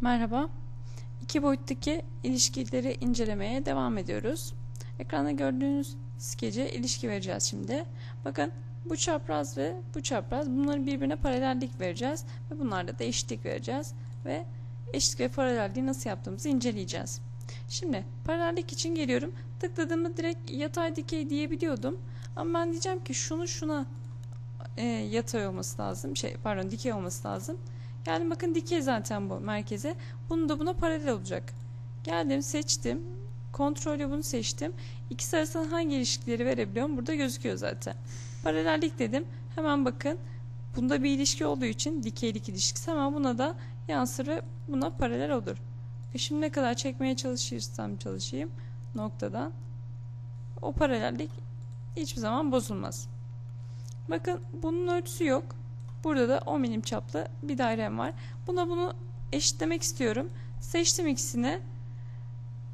Merhaba. İki boyuttaki ilişkileri incelemeye devam ediyoruz. Ekranda gördüğünüz skece ilişki vereceğiz şimdi. Bakın bu çapraz ve bu çapraz bunların birbirine paralellik vereceğiz ve bunlarda da eşitlik vereceğiz ve eşitlik ve paralelliği nasıl yaptığımızı inceleyeceğiz. Şimdi paralellik için geliyorum. Tıkladığımda direkt yatay dikey diyebiliyordum. Ama ben diyeceğim ki şunu şuna e, yatay olması lazım. Şey pardon dikey olması lazım. Geldim bakın dikey zaten bu merkeze. Bunu da buna paralel olacak. Geldim seçtim. Kontrolü bunu seçtim. İkisi arasında hangi ilişkileri verebiliyorum? Burada gözüküyor zaten. Paralellik dedim. Hemen bakın. Bunda bir ilişki olduğu için dikeylik ilişkisi ama buna da yansır ve buna paralel olur. E şimdi ne kadar çekmeye çalışırsam çalışayım noktadan o paralellik hiçbir zaman bozulmaz. Bakın bunun ölçüsü yok. Burada da 10 milim çaplı bir dairem var. Buna bunu eşitlemek istiyorum. Seçtim ikisini.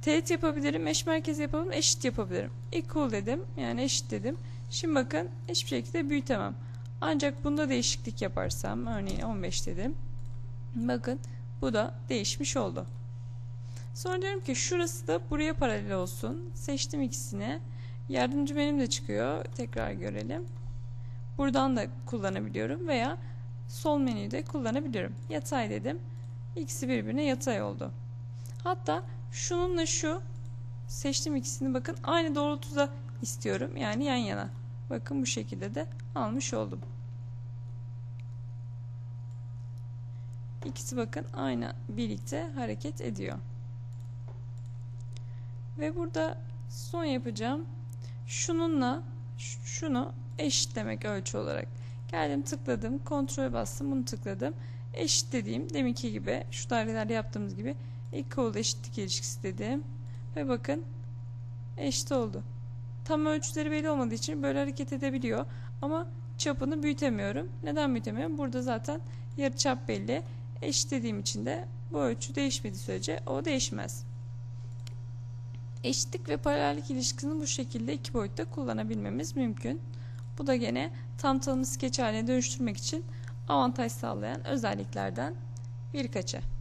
Teğet yapabilirim, eş merkez yapabilirim, eşit yapabilirim. Equal dedim. Yani eşit dedim. Şimdi bakın hiçbir şekilde büyütemem. Ancak bunda değişiklik yaparsam örneğin 15 dedim. Bakın bu da değişmiş oldu. Sonra diyorum ki şurası da buraya paralel olsun. Seçtim ikisini. Yardımcı benim de çıkıyor. Tekrar görelim. Buradan da kullanabiliyorum veya sol menüyü de kullanabiliyorum. Yatay dedim. İkisi birbirine yatay oldu. Hatta şununla şu seçtim ikisini bakın aynı doğrultuda istiyorum. Yani yan yana. Bakın bu şekilde de almış oldum. İkisi bakın aynı birlikte hareket ediyor. Ve burada son yapacağım. Şununla şunu eşitlemek ölçü olarak. Geldim tıkladım, kontrol bastım, bunu tıkladım. Eşit dediğim deminki gibi şu dairelerde yaptığımız gibi equal eşitlik ilişkisi dedim. Ve bakın eşit oldu. Tam ölçüleri belli olmadığı için böyle hareket edebiliyor. Ama çapını büyütemiyorum. Neden büyütemiyorum? Burada zaten yarı çap belli. Eşit dediğim için de bu ölçü değişmediği sürece o değişmez. Eşitlik ve paralellik ilişkisini bu şekilde iki boyutta kullanabilmemiz mümkün. Bu da gene tam tanımlı skeç haline dönüştürmek için avantaj sağlayan özelliklerden birkaçı.